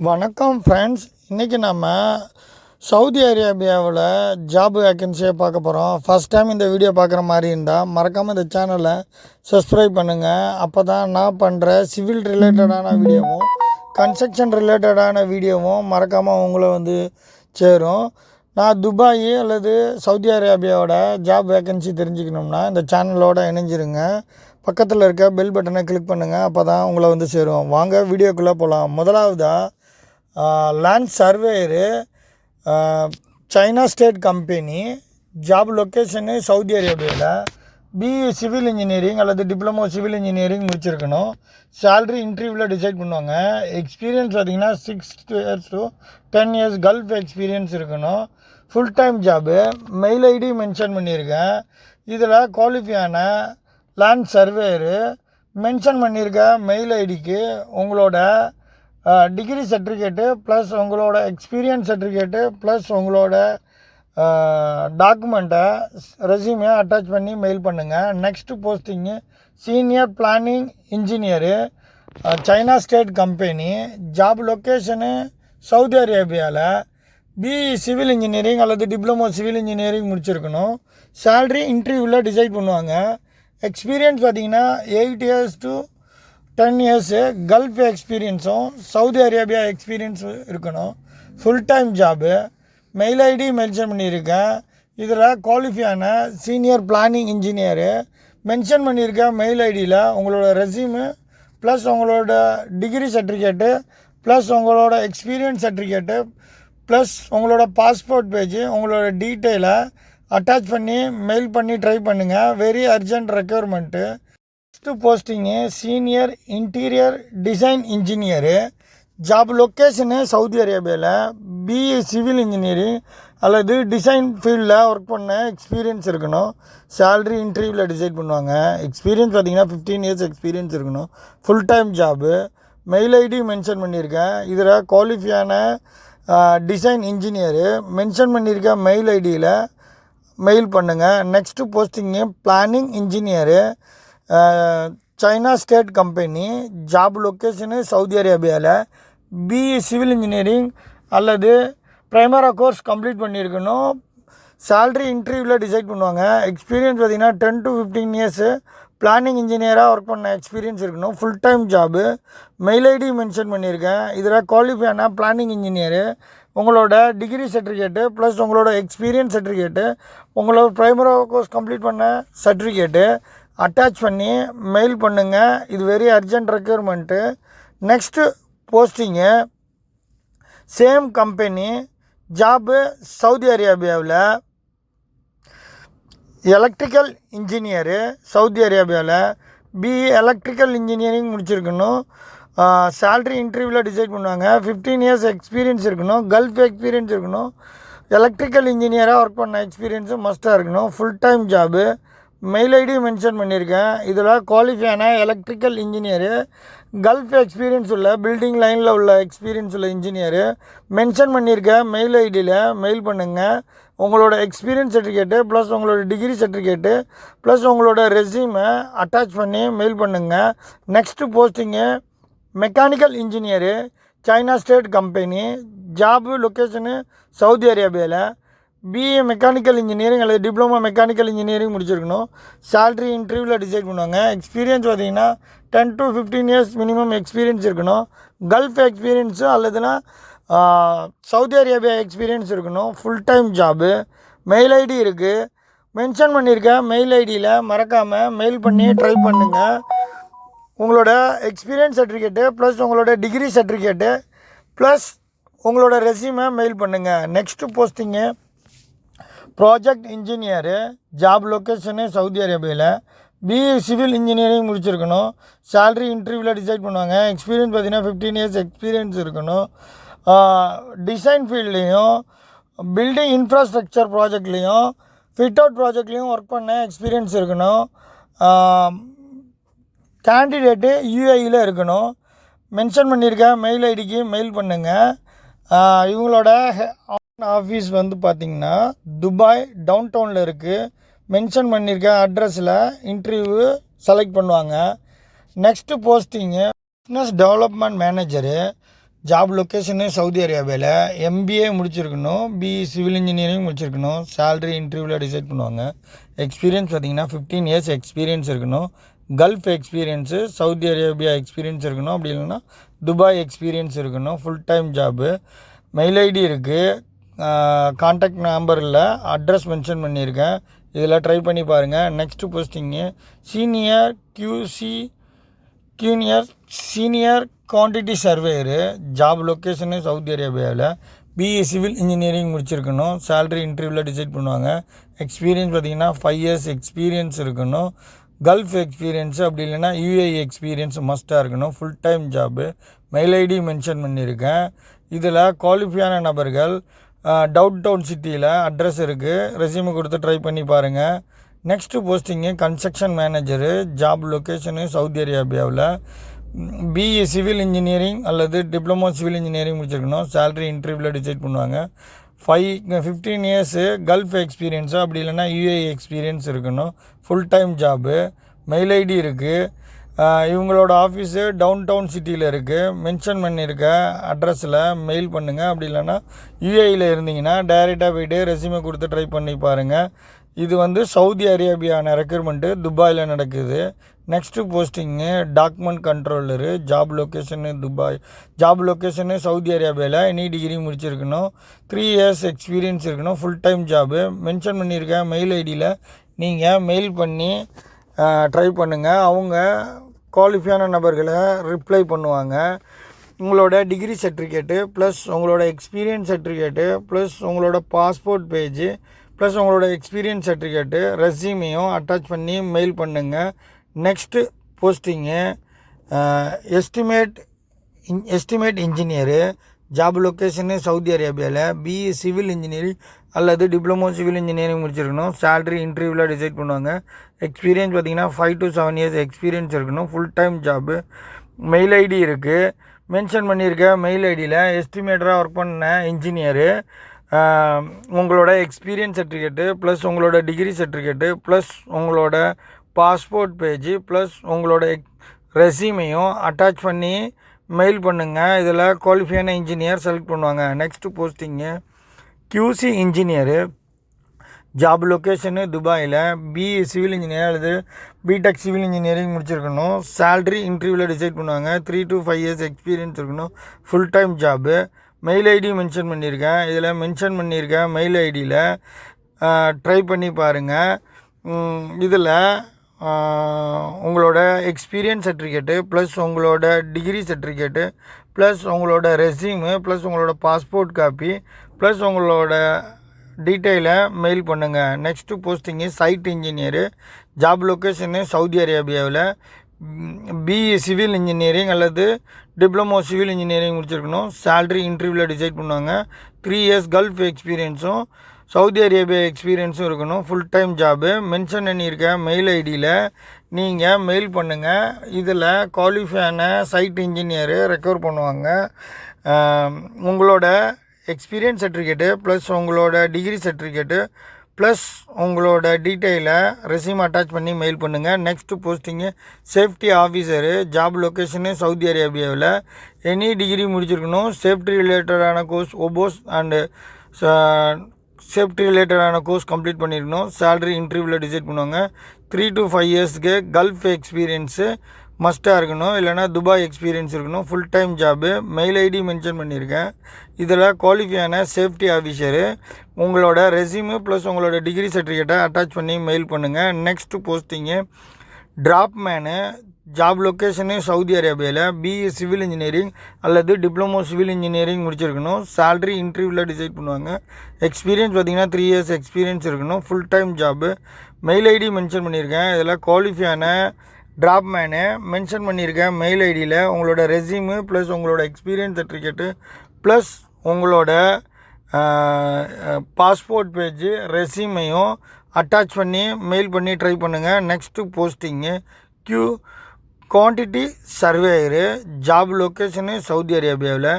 வணக்கம் ஃப்ரெண்ட்ஸ் இன்றைக்கி நம்ம சவுதி அரேபியாவில் ஜாப் வேக்கன்சியை பார்க்க போகிறோம் ஃபஸ்ட் டைம் இந்த வீடியோ பார்க்குற மாதிரி இருந்தால் மறக்காமல் இந்த சேனலை சப்ஸ்கிரைப் பண்ணுங்கள் அப்போ தான் நான் பண்ணுற சிவில் ரிலேட்டடான வீடியோவும் கன்ஸ்ட்ரக்ஷன் ரிலேட்டடான வீடியோவும் மறக்காமல் உங்களை வந்து சேரும். நான் துபாய் அல்லது சவுதி அரேபியாவோட ஜாப் வேக்கன்சி தெரிஞ்சுக்கணும்னா இந்த சேனலோட இணைஞ்சிருங்க. பக்கத்தில் இருக்க பெல் பட்டனை கிளிக் பண்ணுங்கள் அப்போ தான் உங்களை வந்து சேரும். வாங்க வீடியோக்குள்ளே போகலாம் முதலாவதாக land surveyor China state company job location Saudi அரேபியாவில் பிஇ சிவில் இன்ஜினியரிங் அல்லது டிப்ளமோ சிவில் இன்ஜினியரிங் முடிச்சிருக்கணும். சேல்ரி இன்டர்வியூவில் டிசைட் பண்ணுவாங்க. எக்ஸ்பீரியன்ஸ் பார்த்திங்கன்னா six years to ten years gulf experience இருக்கணும். Full time job mail ID mention பண்ணியிருக்கேன். இதில் குவாலிஃபையான லேண்ட் சர்வேயரு மென்ஷன் பண்ணியிருக்க மெயில் ஐடிக்கு உங்களோட டிகிரி சர்டிஃபிகேட்டு ப்ளஸ் உங்களோட எக்ஸ்பீரியன்ஸ் சர்டிஃபிகேட்டு ப்ளஸ் உங்களோட டாக்குமெண்ட்டை ரெசியூமே அட்டாச் பண்ணி மெயில் பண்ணுங்கள் next posting senior planning engineer China state company job location Saudi அரேபியாவில் பிஇ சிவில் இன்ஜினியரிங் அல்லது டிப்ளமோ சிவில் இன்ஜினியரிங் முடிச்சிருக்கணும். சேல்ரி இன்டர்வியூவில் டிசைட் பண்ணுவாங்க. எக்ஸ்பீரியன்ஸ் பார்த்தீங்கன்னா eight years to ten years gulf எக்ஸ்பீரியன்ஸும் Saudi Arabia எக்ஸ்பீரியன்ஸும் இருக்கணும். Full time job mail ID mention பண்ணியிருக்கேன். இதில் குவாலிஃபையான சீனியர் பிளானிங் இன்ஜினியரு மென்ஷன் பண்ணியிருக்கேன் மெயில் ஐடியில் உங்களோட ரெசியூமு ப்ளஸ் உங்களோட டிகிரி சர்டிஃபிகேட்டு ப்ளஸ் உங்களோட எக்ஸ்பீரியன்ஸ் சர்டிஃபிகேட்டு ப்ளஸ் உங்களோட பாஸ்போர்ட் பேஜு உங்களோட டீட்டெயிலை அட்டாச் பண்ணி மெயில் பண்ணி ட்ரை பண்ணுங்கள் very urgent requirement first posting senior interior design engineer job location Saudi அரேபியாவில் பிஇ சிவில் இன்ஜினியரிங் அல்லது டிசைன் ஃபீல்டில் ஒர்க் பண்ண எக்ஸ்பீரியன்ஸ் இருக்கணும். சேல்ரி இன்டர்வியூவில் டிசைட் பண்ணுவாங்க. எக்ஸ்பீரியன்ஸ் பார்த்தீங்கன்னா ஃபிஃப்டீன் இயர்ஸ் எக்ஸ்பீரியன்ஸ் இருக்கணும். Full time job mail ID mention பண்ணியிருக்கேன். இதில் குவாலிஃபையான டிசைன் இன்ஜினியரு மென்ஷன் பண்ணியிருக்க மெயில் ஐடியில் மெயில் பண்ணுங்கள் next posting planning engineer China state company job location Saudi அரேபியாவில் பிஇ சிவில் இன்ஜினியரிங் அல்லது ப்ரைமரா கோர்ஸ் கம்ப்ளீட் பண்ணியிருக்கணும். சேல்ரி இன்டர்வியூவில் டிசைட் பண்ணுவாங்க. எக்ஸ்பீரியன்ஸ் பார்த்தீங்கன்னா ten to fifteen years planning இன்ஜினியராக ஒர்க் பண்ண எக்ஸ்பீரியன்ஸ் இருக்கணும். Full time job mail ID mention பண்ணியிருக்கேன். இதில் குவாலிஃபைனா பிளானிங் இன்ஜினியரு உங்களோட டிகிரி சர்டிஃபிகேட்டு ப்ளஸ் உங்களோட எக்ஸ்பீரியன்ஸ் சர்டிஃபிகேட்டு உங்களோட ப்ரைமரா கோர்ஸ் கம்ப்ளீட் பண்ண சர்டிஃபிகேட்டு அட்டாச் பண்ணி மெயில் பண்ணுங்கள் இது very urgent requirement next posting same company job Saudi அரேபியாவில் எலக்ட்ரிக்கல் இன்ஜினியரு சவுதி அரேபியாவில் பிஇ எலக்ட்ரிக்கல் இன்ஜினியரிங் முடிச்சிருக்கணும். சேல்ரி இன்டர்வியூவில் டிசைட் பண்ணுவாங்க. ஃபிஃப்டீன் இயர்ஸ் எக்ஸ்பீரியன்ஸ் இருக்கணும். கல்ஃப் எக்ஸ்பீரியன்ஸ் இருக்கணும். எலக்ட்ரிக்கல் இன்ஜினியராக ஒர்க் பண்ண எக்ஸ்பீரியன்ஸும் மஸ்ட்டாக இருக்கணும். Full time job mail ID mention பண்ணியிருக்கேன். இதில் குவாலிஃபையான எலக்ட்ரிக்கல் இன்ஜினியரு கல்ஃப் எக்ஸ்பீரியன்ஸ் உள்ள பில்டிங் லைனில் உள்ள எக்ஸ்பீரியன்ஸ் உள்ள இன்ஜினியரு மென்ஷன் பண்ணியிருக்க மெயில் ஐடியில் மெயில் பண்ணுங்கள் உங்களோட எக்ஸ்பீரியன்ஸ் சர்டிஃபிகேட்டு ப்ளஸ் உங்களோட டிகிரி சர்டிஃபிகேட்டு ப்ளஸ் உங்களோட ரெஸ்யூமை அட்டாச் பண்ணி மெயில் பண்ணுங்கள் next posting mechanical engineer China state company job location Saudi அரேபியாவில் பிஏ மெக்கானிக்கல் இன்ஜினியரிங் அல்லது டிப்ளமோ மெக்கானிக்கல் இன்ஜினியரிங் முடிச்சிருக்கணும். சேல்ரி இன்டர்வியூவில் டிசைட் பண்ணுவாங்க. எக்ஸ்பீரியன்ஸ் பார்த்தீங்கன்னா ten to fifteen years minimum experience இருக்கணும். கல்ஃப் எக்ஸ்பீரியன்ஸு அல்லதுனா சவுதி அரேபியா எக்ஸ்பீரியன்ஸ் இருக்கணும். Full time job mail ID இருக்குது மென்ஷன் பண்ணியிருக்கேன். மெயில் ஐடியில் மறக்காமல் மெயில் பண்ணி ட்ரை பண்ணுங்கள் உங்களோட எக்ஸ்பீரியன்ஸ் சர்டிஃபிகேட்டு ப்ளஸ் உங்களோட டிகிரி சர்டிஃபிகேட்டு ப்ளஸ் உங்களோட ரெசியூமை மெயில் பண்ணுங்கள் next posting project engineer job location Saudi அரேபியாவில் பிஇ சிவில் இன்ஜினியரிங் முடிச்சிருக்கணும். சேல்ரி இன்டர்வியூவில் டிசைட் பண்ணுவாங்க. எக்ஸ்பீரியன்ஸ் பார்த்தீங்கன்னா ஃபிஃப்டீன் இயர்ஸ் எக்ஸ்பீரியன்ஸ் இருக்கணும். டிசைன் ஃபீல்ட்லேயும் பில்டிங் இன்ஃப்ராஸ்ட்ரக்சர் ப்ராஜெக்ட்லேயும் ஃபிட் அவுட் ப்ராஜெக்ட்லேயும் ஒர்க் பண்ண எக்ஸ்பீரியன்ஸ் இருக்கணும். கேண்டிடேட்டு யூஐயில் இருக்கணும். மென்ஷன் பண்ணியிருக்க மெயில் ஐடிக்கு மெயில் பண்ணுங்கள் இவங்களோட ஆஃபீஸ் வந்து பார்த்திங்கன்னா துபாய் டவுன் டவுனில் இருக்குது மென்ஷன் பண்ணியிருக்க அட்ரஸில் இன்டர்வியூ செலக்ட் பண்ணுவாங்க next posting business development manager job location Saudi அரேபியாவில் எம்பிஏ முடிச்சிருக்கணும். பிஇ சிவில் இன்ஜினியரிங் முடிச்சிருக்கணும். சேலரி இன்டர்வியூவில் டிசைட் பண்ணுவாங்க. எக்ஸ்பீரியன்ஸ் பார்த்தீங்கன்னா ஃபிஃப்டீன் இயர்ஸ் எக்ஸ்பீரியன்ஸ் இருக்கணும். Gulf experience Saudi Arabia experience இருக்கணும். அப்படி இல்லைன்னா துபாய் எக்ஸ்பீரியன்ஸ் இருக்கணும். Full time job mail ID இருக்குது காண்டாக்ட் நம்பரில் அட்ரஸ் மென்ஷன் பண்ணியிருக்கேன் இதில் ட்ரை பண்ணி பாருங்கள் next posting senior QC junior senior quantity surveyor job location Saudi அரேபியாவில் பிஇ சிவில் இன்ஜினியரிங் முடிச்சிருக்கணும். சேலரி இன்டர்வியூவில் டிசைட் பண்ணுவாங்க. எக்ஸ்பீரியன்ஸ் பார்த்தீங்கன்னா ஃபைவ் இயர்ஸ் எக்ஸ்பீரியன்ஸ் இருக்கணும். கல்ஃப் எக்ஸ்பீரியன்ஸு அப்படி இல்லைன்னா யூஏஇ எக்ஸ்பீரியன்ஸ் மஸ்ட்டாக இருக்கணும். Full time job mail ID mention பண்ணியிருக்கேன் இதில் குவாலிஃபையான நபர்கள் டவுட் டவுன் சிட்டியில் அட்ரஸ் இருக்குது ரெசியூம் கொடுத்து ட்ரை பண்ணி பாருங்கள் next posting construction manager job location Saudi அரேபியாவில் பிஇ சிவில் இன்ஜினியரிங் அல்லது டிப்ளமோ சிவில் இன்ஜினியரிங் முடிச்சிருக்கணும். சேலரி இன்டர்வியூவில் டிசைட் பண்ணுவாங்க. Five fifteen years gulf experience அப்படி இல்லைன்னா யூஏ எக்ஸ்பீரியன்ஸ் இருக்கணும். Full time job mail ID இருக்குது இவங்களோட ஆஃபீஸு டவுன் டவுன் சிட்டியில் இருக்குது மென்ஷன் பண்ணியிருக்க அட்ரஸில் மெயில் பண்ணுங்கள் அப்படி இல்லைன்னா யூஏயில் இருந்தீங்கன்னா டைரெக்டாக போய்ட்டு ரெசியூமே கொடுத்து ட்ரை பண்ணி பாருங்கள் இது வந்து சவுதி அரேபியான ரெக்ரூட்மெண்ட்டு துபாயில் நடக்குது. Next posting document controller job location Dubai. Job location Saudi அரேபியாவில் எனி டிகிரி முடிச்சிருக்கணும். த்ரீ இயர்ஸ் எக்ஸ்பீரியன்ஸ் இருக்கணும். ஃபுல் டைம் ஜாபு மென்ஷன் பண்ணியிருக்கேன் மெயில் ஐடியில் நீங்கள் மெயில் பண்ணி ட்ரை பண்ணுங்கள் அவங்க குவாலிஃபையான நபர்களை ரிப்ளை பண்ணுவாங்க. உங்களோட டிகிரி சர்டிஃபிகேட்டு ப்ளஸ் உங்களோட எக்ஸ்பீரியன்ஸ் சர்டிஃபிகேட்டு ப்ளஸ் உங்களோட பாஸ்போர்ட் பேஜு ப்ளஸ் உங்களோட எக்ஸ்பீரியன்ஸ் சர்டிஃபிகேட்டு ரெஸ்யூமையும் அட்டாச் பண்ணி மெயில் பண்ணுங்கள் next posting estimate in estimate engineer job location Saudi அரேபியாவில் பிஇ சிவில் இன்ஜினியரிங் அல்லது டிப்ளமோ சிவில் இன்ஜினியரிங் முடிச்சிருக்கணும். சேலரி இன்டர்வியூவில் டிசைட் பண்ணுவாங்க. எக்ஸ்பீரியன்ஸ் பார்த்தீங்கன்னா five to seven years experience இருக்கணும். Full time job mail ID இருக்குது மென்ஷன் பண்ணியிருக்க மெயில் ஐடியில் எஸ்டிமேட்டராக ஒர்க் பண்ண இன்ஜினியரு உங்களோட எக்ஸ்பீரியன்ஸ் சர்டிஃபிகேட்டு ப்ளஸ் உங்களோட டிகிரி சர்டிஃபிகேட்டு ப்ளஸ் உங்களோட பாஸ்போர்ட் பேஜு ப்ளஸ் உங்களோட ரெசியூமையும் அட்டாச் பண்ணி மெயில் பண்ணுங்கள் இதில் குவாலிஃபையான இன்ஜினியர் செலக்ட் பண்ணுவாங்க. Next posting QC engineer job location துபாயில். பிஇ சிவில் இன்ஜினியர் அல்லது பிடெக் சிவில் இன்ஜினியரிங் முடிச்சிருக்கணும். சேல்ரி இன்டர்வியூவில் டிசைட் பண்ணுவாங்க. Three to five years experience இருக்கணும். Full time job mail ID mention பண்ணியிருக்கேன் இதில் மென்ஷன் பண்ணியிருக்கேன் மெயில் ஐடியில் ட்ரை பண்ணி பாருங்கள் இதில் உங்களோட எக்ஸ்பீரியன்ஸ் சர்டிஃபிகேட்டு ப்ளஸ் உங்களோட டிகிரி சர்டிஃபிகேட்டு ப்ளஸ் உங்களோட ரெஸ்யூமு ப்ளஸ் உங்களோட பாஸ்போர்ட் காப்பி ப்ளஸ் உங்களோட டீட்டெயிலை மெயில் பண்ணுங்கள் next posting site engineer job location Saudi அரேபியாவில் பிஇ சிவில் இன்ஜினியரிங் அல்லது டிப்ளமோ சிவில் இன்ஜினியரிங் முடிச்சிருக்கணும். சேல்ரி இன்டர்வியூவில் டிசைட் பண்ணுவாங்க. த்ரீ இயர்ஸ் கல்ஃப் எக்ஸ்பீரியன்ஸும் சவுதி அரேபியா எக்ஸ்பீரியன்ஸும் இருக்கணும். ஃபுல் டைம் ஜாபு மென்ஷன் பண்ணியிருக்க மெயில் ஐடியில் நீங்கள் மெயில் பண்ணுங்கள் இதில் குவாலிஃபையான சைட் இன்ஜினியரு ரெக்கவர் பண்ணுவாங்க. உங்களோட எக்ஸ்பீரியன்ஸ் சர்டிஃபிகேட்டு ப்ளஸ் உங்களோட டிகிரி சர்டிஃபிகேட்டு ப்ளஸ் உங்களோட டீட்டெயிலை ரெசியூம் அட்டாச் பண்ணி மெயில் பண்ணுங்கள் next posting safety officer job location Saudi அரேபியாவில். எனி டிகிரி முடிச்சிருக்கணும். சேஃப்டி ரிலேட்டடான கோர்ஸ் ஒபோஸ் அண்டு சேஃப்டி ரிலேட்டடான கோர்ஸ் கம்ப்ளீட் பண்ணியிருக்கணும் சேலரி இன்டர்வியூவில் டிசைட் பண்ணுவாங்க. த்ரீ டு ஃபைவ் இயர்ஸ்க்கு கல்ஃப் எக்ஸ்பீரியன்ஸு மஸ்ட்டாக இருக்கணும். இல்லைனா துபாய் எக்ஸ்பீரியன்ஸ் இருக்கணும். Full time job mail ID mention பண்ணியிருக்கேன். இதில் குவாலிஃபையான சேஃப்டி ஆஃபீஸரு உங்களோட ரெசியூமு ப்ளஸ் உங்களோட டிகிரி சர்டிஃபிகேட்டை அட்டாச் பண்ணி மெயில் பண்ணுங்கள் next posting draftsman job location Saudi அரேபியாவில் பிஇ சிவில் இன்ஜினியரிங் அல்லது டிப்ளமோ சிவில் இன்ஜினியரிங் முடிச்சிருக்கணும். சேல்ரி இன்டர்வியூவில் டிசைட் பண்ணுவாங்க. எக்ஸ்பீரியன்ஸ் பார்த்தீங்கன்னா த்ரீ இயர்ஸ் எக்ஸ்பீரியன்ஸ் இருக்கணும். Full time job mail ID mention பண்ணியிருக்கேன். இதில் குவாலிஃபையான ட்ராப் மேனு மென்ஷன் பண்ணியிருக்கேன் மெயில் ஐடியில் உங்களோட ரெசியூமு ப்ளஸ் உங்களோட எக்ஸ்பீரியன்ஸ் சர்டிஃபிகேட்டு ப்ளஸ் உங்களோட பாஸ்போர்ட் பேஜு ரெசியூமையும் அட்டாச் பண்ணி மெயில் பண்ணி ட்ரை பண்ணுங்கள் next posting Q quantity surveyor job location Saudi அரேபியாவில்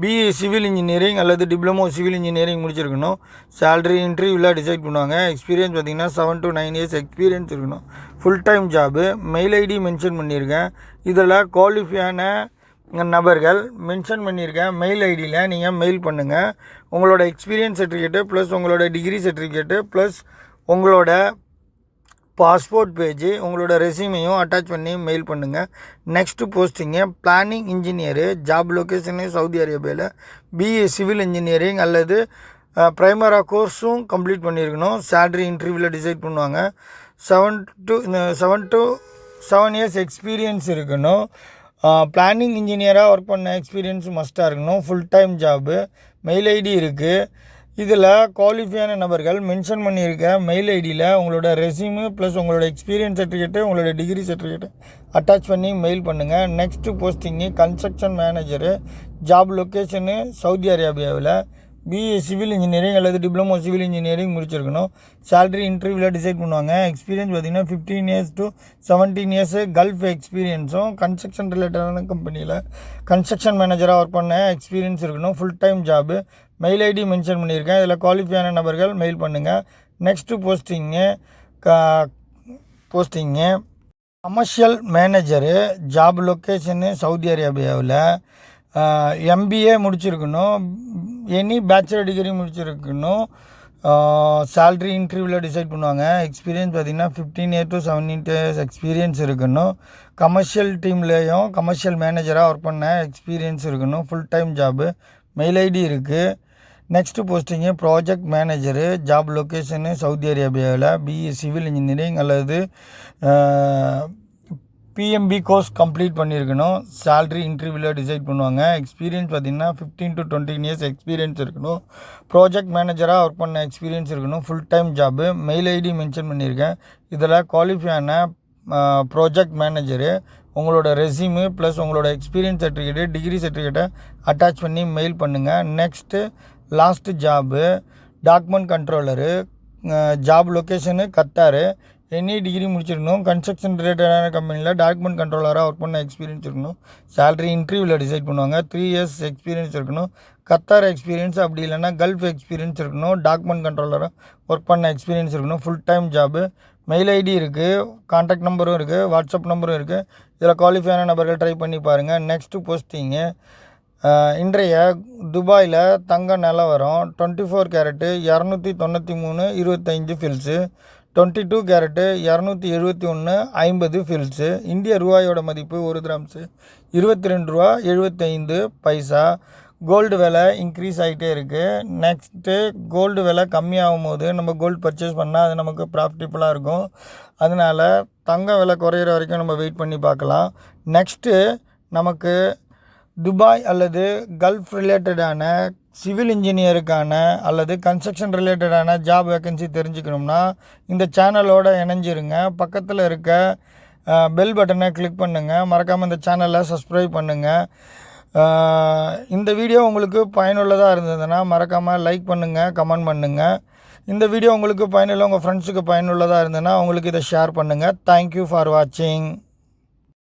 பிஇ சிவில் இன்ஜினியரிங் அல்லது டிப்ளமோ சிவில் இன்ஜினியரிங் முடிச்சிருக்கணும். சேலரி இன்டர்வியூவில் டிசைட் பண்ணுவாங்க. எக்ஸ்பீரியன்ஸ் பார்த்திங்கன்னா seven to nine years experience இருக்கணும். Full time job mail ID mention பண்ணியிருக்கேன். இதில் குவாலிஃபையான நபர்கள் மென்ஷன் பண்ணியிருக்கேன். மெயில் ஐடியில் நீங்கள் மெயில் பண்ணுங்கள் உங்களோட எக்ஸ்பீரியன்ஸ் சர்டிஃபிகேட்டு ப்ளஸ் உங்களோட டிகிரி சர்டிஃபிகேட்டு ப்ளஸ் உங்களோட பாஸ்போர்ட் பேஜு உங்களோட ரெசியூமையும் அட்டாச் பண்ணி மெயில் பண்ணுங்கள் next posting planning engineer job location Saudi அரேபியாவில் பிஏ சிவில் இன்ஜினியரிங் அல்லது ப்ரைமரா கோர்ஸும் கம்ப்ளீட் பண்ணியிருக்கணும் சேலரி இன்டர்வியூவில் டிசைட் பண்ணுவாங்க. Seven to seven to seven years experience இருக்கணும். பிளானிங் இன்ஜினியராக ஒர்க் பண்ண எக்ஸ்பீரியன்ஸ் மஸ்ட்டாக இருக்கணும். Full time job mail ID இருக்குது இதில் குவாலிஃபையான நபர்கள் மென்ஷன் பண்ணியிருக்க மெயில் ஐடியில் உங்களோட ரெசியூமு ப்ளஸ் உங்களோட எக்ஸ்பீரியன்ஸ் சர்டிஃபிகேட்டு உங்களோட டிகிரி சர்டிஃபிகேட்டு அட்டாச் பண்ணி மெயில் பண்ணுங்கள் next posting construction manager job location Saudi அரேபியாவில் பிஏ சிவில் இன்ஜினியரிங் அல்லது டிப்ளமோ சிவில் இன்ஜினியரிங் முடிச்சிருக்கணும். சேலரி இன்டர்வியூவில் டிசைட் பண்ணுவாங்க. எக்ஸ்பீரியன்ஸ் பார்த்தீங்கன்னா fifteen years to seventeen years gulf எக்ஸ்பீரியன்ஸும் construction ரிலேட்டடான கம்பெனியில் கன்ஸ்ட்ரக்ஷன் மேனேஜராக ஒர்க் பண்ண எக்ஸ்பீரியன்ஸ் இருக்கணும். Full time job mail ID mention பண்ணியிருக்கேன். இதில் குவாலிஃபையான நபர்கள் மெயில் பண்ணுங்கள் நெக்ஸ்ட்டு போஸ்டிங்கு க posting commercial manager job location Saudi அரேபியாவில் எம்பிஏ முடிச்சிருக்கணும். எனி பேச்சுலர் டிகிரி முடிச்சிருக்கணும். சேல்ரி இன்டர்வியூவில் டிசைட் பண்ணுவாங்க. எக்ஸ்பீரியன்ஸ் பார்த்திங்கன்னா fifteen year to seventeen years experience இருக்கணும். கமர்ஷியல் டீம்லேயும் கமர்ஷியல் மேனேஜராக ஒர்க் பண்ண எக்ஸ்பீரியன்ஸ் இருக்கணும். Full time job mail ID இருக்குது next posting project manager job location Saudi அரேபியாவில் பிஇ சிவில் இன்ஜினியரிங் அல்லது பிஎம்பி கோர்ஸ் கம்ப்ளீட் பண்ணியிருக்கணும் சேல்ரி இன்டர்வியூவில் டிசைட் பண்ணுவாங்க. எக்ஸ்பீரியன்ஸ் பார்த்திங்கன்னா fifteen to twenty years experience இருக்கணும். ப்ராஜெக்ட் மேனேஜராக ஒர்க் பண்ண எக்ஸ்பீரியன்ஸ் இருக்கணும். Full time job mail ID mention பண்ணியிருக்கேன் இதில் குவாலிஃபையான ப்ராஜெக்ட் மேனேஜரு உங்களோட ரெசியூமு ப்ளஸ் உங்களோட எக்ஸ்பீரியன்ஸ் சர்டிஃபிகேட்டு டிகிரி சர்டிஃபிகேட்டை அட்டாச் பண்ணி மெயில் பண்ணுங்கள் next last job document controller job location Qatar. Any degree முடிச்சிருக்கணும் கன்ஸ்ட்ரக்ஷன் ரிலேட்டடான கம்பெனியில் டாக்குமெண்ட் கண்ட்ரோலராக ஒர்க் பண்ண எக்ஸ்பீரியன்ஸ் இருக்கணும். சேலரி இன்டர்வியூவில் டிசைட் பண்ணுவாங்க. த்ரீ இயர்ஸ் எக்ஸ்பீரியன்ஸ் இருக்கணும். கத்தார் எக்ஸ்பீரியன்ஸ் அப்படி இல்லைன்னா கல்ஃப் எக்ஸ்பீரியன்ஸ் இருக்கணும். டாக்குமெண்ட் கண்ட்ரோலராக ஒர்க் பண்ண எக்ஸ்பீரியன்ஸ் இருக்கணும். Full time job mail ID இருக்குது கான்டாக்ட் நம்பரும் இருக்குது வாட்ஸ்அப் நம்பரும் இருக்குது இதில் குவாலிஃபையான நபர்கள் ட்ரை பண்ணி பாருங்கள் நெக்ஸ்ட்டு போஸ்டிங்கு இன்றைய துபாயில் தங்க நிலவரம் டுவெண்ட்டி ஃபோர் கேரட்டு இரநூத்தி தொண்ணூற்றி மூணு இருபத்தஞ்சு ஃபில்ஸு டுவெண்ட்டி டூ கேரட்டு இரநூத்தி எழுபத்தி ஒன்று ஐம்பது ஃபில்ஸு இந்திய ரூபாயோட மதிப்பு ஒரு கிராம்ஸு இருபத்தி ரெண்டு ரூபா எழுபத்தைந்து பைசா. கோல்டு விலை இன்க்ரீஸ் ஆகிட்டே இருக்குது நெக்ஸ்ட்டு கோல்டு விலை கம்மியாகும் போது நம்ம கோல்டு பர்ச்சேஸ் பண்ணால் அது நமக்கு ப்ராஃபிட்டபுளாக இருக்கும். அதனால் தங்க விலை குறையிற வரைக்கும் நம்ம வெயிட் பண்ணி பார்க்கலாம். நெக்ஸ்ட்டு நமக்கு துபாய் அல்லது கல்ஃப் ரிலேட்டடான சிவில் இன்ஜினியருக்கான அல்லது கன்ஸ்ட்ரக்ஷன் ரிலேட்டடான ஜாப் வேக்கன்சி தெரிஞ்சுக்கணும்னா இந்த சேனலோட இணைஞ்சிருங்க. பக்கத்தில் இருக்க பெல் பட்டனை கிளிக் பண்ணுங்கள் மறக்காமல் இந்த சேனலை சப்ஸ்கிரைப் பண்ணுங்கள் இந்த வீடியோ உங்களுக்கு பயனுள்ளதாக இருந்ததுன்னா மறக்காமல் லைக் பண்ணுங்கள் கமெண்ட் பண்ணுங்கள் இந்த வீடியோ உங்களுக்கு பயனுள்ள உங்கள் ஃப்ரெண்ட்ஸுக்கு பயனுள்ளதாக இருந்ததுன்னா உங்களுக்கு இதை ஷேர் பண்ணுங்கள் தேங்க்யூ ஃபார் வாட்சிங்